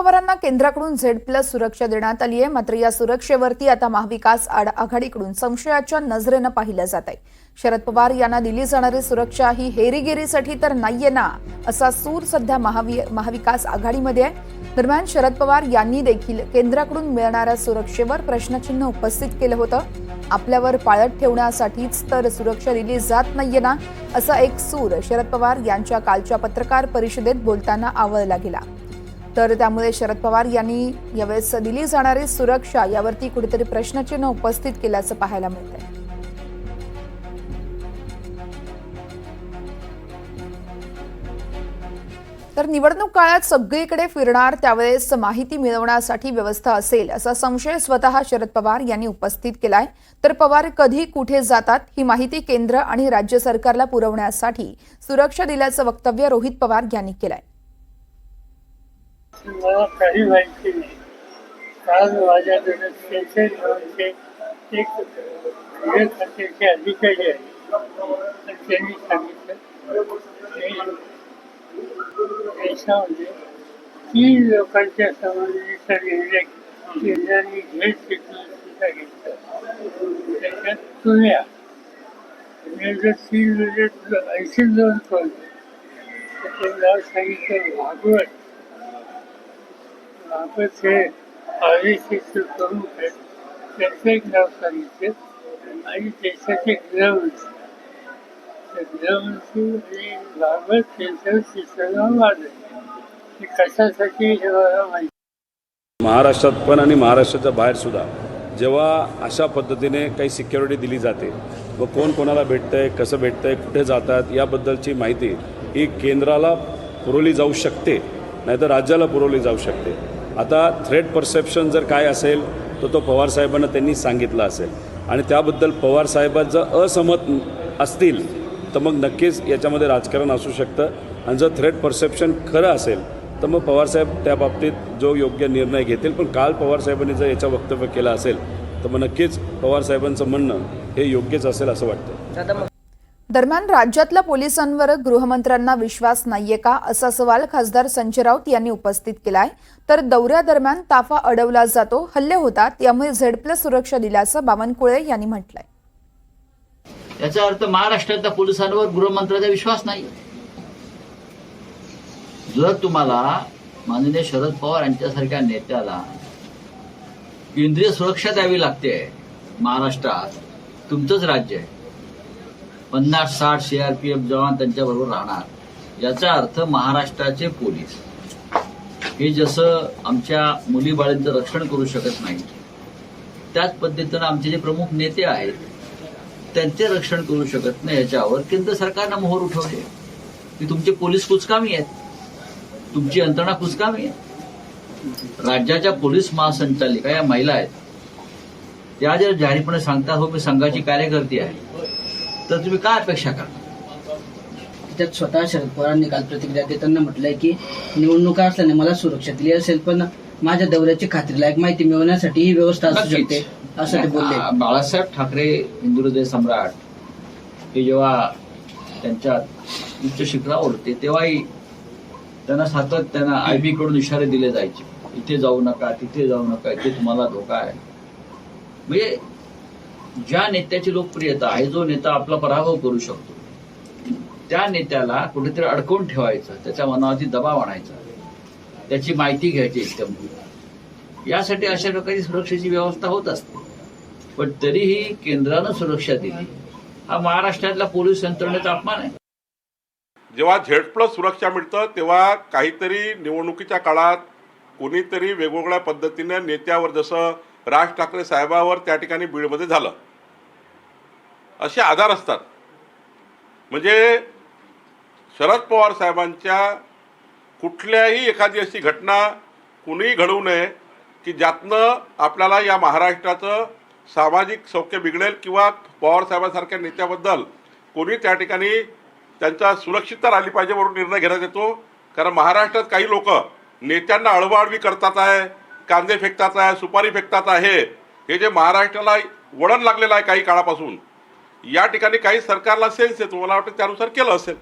पवारांना केंद्राकडून Z plus सुरक्षा देण्यात आली आहे मात्र या सुरक्षेवरती आता महाविकास आघाडीकडून संशयाच्या नजरेनं पाहिलं जात आहे. शरद पवार यांना दिली जाणारी सुरक्षा ही हेरीगेरीसाठी तर नाहीये ना असा सूर सध्या महाविकास आघाडीमध्ये आहे. दरम्यान शरद पवार यांनी देखील केंद्राकडून मिळणाऱ्या सुरक्षेवर प्रश्नचिन्ह उपस्थित केलं होतं. आपल्यावर पाळत ठेवण्यासाठीच तर सुरक्षा दिली जात नाहीये ना असा एक सूर शरद पवार यांच्या कालच्या पत्रकार परिषदेत बोलताना आवळला गेला. तर त्यामुळे शरद पवार यांनी यावेळेस दिली जाणारी सुरक्षा यावरती कुठेतरी प्रश्नचिन्ह उपस्थित केल्याचं पाहायला मिळतंय. तर निवडणूक काळात सगळीकडे फिरणार त्यावेळेस माहिती मिळवण्यासाठी व्यवस्था असेल असा संशय स्वतः शरद पवार यांनी उपस्थित केलाय. तर पवार कधी कुठे जातात ही माहिती केंद्र आणि राज्य सरकारला पुरवण्यासाठी सुरक्षा दिल्याचं वक्तव्य रोहित पवार यांनी केलंय. मला काही माहिती नाही. काल माझ्याकडे सेन्सर नावाचे एक गृह खात्याचे अधिकारी आहे तर त्यांनी सांगितलं देशामध्ये तीन लोकांच्या संबंधीचा निर्णय केंद्राने घेत सिक्युरिटीचा घेतला त्याच्यात तुझ्या आणि जर तीन म्हणजे ऐंशी दोन कोण त्याचे नाव सांगितलं भागवत वापस हे आदित्य प्रमुख आहेत त्यांचं एक नाव सांगितलं आणि देशाचे गृहमंत्री त्या गृहमंत्री आणि भागवत त्यांचं तिसरं नाव माझं ते कशासाठी हे मला माहिती महाराष्ट्रात पण आणि महाराष्ट्राच्या बाहेर सुद्धा जेव्हा अशा पद्धतीने काही सिक्युरिटी दिली जाते व कोण कोणाला भेटतंय कसं भेटतंय कुठे जातात याबद्दलची माहिती ही केंद्राला पुरवली जाऊ शकते नाहीतर राज्याला पुरवली जाऊ शकते. आता थ्रेट परसेप्शन जर काय असेल तर तो पवारसाहेबांना त्यांनी सांगितलं असेल. आणि त्याबद्दल पवारसाहेबात जर असहमत असतील तर मग नक्कीच याच्यामध्ये राजकारण असू शकतं. आणि जर थ्रेट परसेप्शन खरं असेल तर मग पवारसाहेब त्या बाबतीत जो योग्य निर्णय घेतील. पण काल पवारसाहेबांनी जर याचं वक्तव्य केलं असेल तर मग नक्कीच पवारसाहेबांचं म्हणणं हे योग्यच असेल असं वाटतं. दरम्यान राज्यातल्या पोलिसांवर गृहमंत्र्यांना विश्वास नाहीये का असा सवाल खासदार संजय राऊत यांनी उपस्थित केलाय. तर दौऱ्यादरम्यान ताफा अडवला जातो हल्ले होतात यामुळे झेड प्लस सुरक्षा दिल्याचं बावनकुळे यांनी म्हटलंय. याचा अर्थ महाराष्ट्रातल्या पोलिसांवर गृहमंत्र्याचा विश्वास नाही. जर तुम्हाला माननीय शरद पवार यांच्यासारख्या नेत्याला केंद्रीय सुरक्षा द्यावी लागते महाराष्ट्रात तुमचंच राज्य आहे. पन्नास साठ सीआरपीएफ जवान त्यांच्याबरोबर राहणार. याचा अर्थ महाराष्ट्राचे पोलीस. हे जसं आमच्या मुलीबाळींचं रक्षण करू शकत नाही त्याच पद्धतीनं आमचे जे प्रमुख नेते आहेत त्यांचे रक्षण करू शकत नाही याच्यावर केंद्र सरकारनं मोहर उठवले. की तुमचे पोलीस कुचकामी आहेत. तुमची यंत्रणा कुचकामी आहे राज्याच्या पोलीस महासंचालिका या महिला आहेत. त्या जर जाहीरपणे सांगतात हो मी संघाची कार्यकर्ती आहे. तर तुम्ही काय अपेक्षा करता? त्यात स्वतः शरद पवारांनी काल प्रतिक्रिया देताना म्हटलंय की निवडणुका असल्याने मला सुरक्षा दिली असेल पण माझ्या दौऱ्याची खात्रीलायक माहिती मिळवण्यासाठी ही व्यवस्था असू. शकते असं ते बोलले. बाळासाहेब ठाकरे हिंदू हृदय सम्राट हे जेव्हा त्यांच्या उच्च शिखरावर होते तेव्हाही त्यांना सातत्यानं आयबी कडून इशारे दिले जायचे. इथे जाऊ नका तिथे जाऊ नका इथे तुम्हाला धोका आहे. म्हणजे ज्या नेत्याची लोकप्रियता आहे जो नेता आपला पराभव करू शकतो त्या नेत्याला कुठेतरी अडकवून ठेवायचं त्याच्या मनावरती दबाव आणायचा त्याची माहिती घ्यायची एकदम यासाठी अशा प्रकारची सुरक्षेची व्यवस्था होत असते. पण तरीही केंद्रानं सुरक्षा दिली. हा महाराष्ट्रातल्या पोलीस यंत्रणेचा अपमान आहे. जेव्हा झेड प्लस सुरक्षा मिळतं तेव्हा काहीतरी निवडणुकीच्या काळात कोणीतरी वेगवेगळ्या पद्धतीने नेत्यावर जसं राज ठाकरे साहेबावर त्या ठिकाणी बीडमध्ये झालं. असे आधार असतात. म्हणजे शरद पवार साहेबांच्या कुठल्याही एखादी अशी घटना कुणीही घडवू नये की ज्यातनं आपल्याला या महाराष्ट्राचं सामाजिक सौख्य बिघडेल किंवा पवार साहेबांसारख्या नेत्याबद्दल कोणी त्या ठिकाणी त्यांचा सुरक्षितता राहिली पाहिजे म्हणून निर्णय घेण्यात येतो. कारण महाराष्ट्रात काही लोक नेत्यांना अळवाळवी करतात आहे कांदे फेकतात आहे सुपारी फेकतात आहे. हे जे महाराष्ट्राला वळण लागलेलं आहे काही काळापासून या ठिकाणी काही सरकारला सेन्स आहे मला वाटतं त्यानुसार केलं असेल.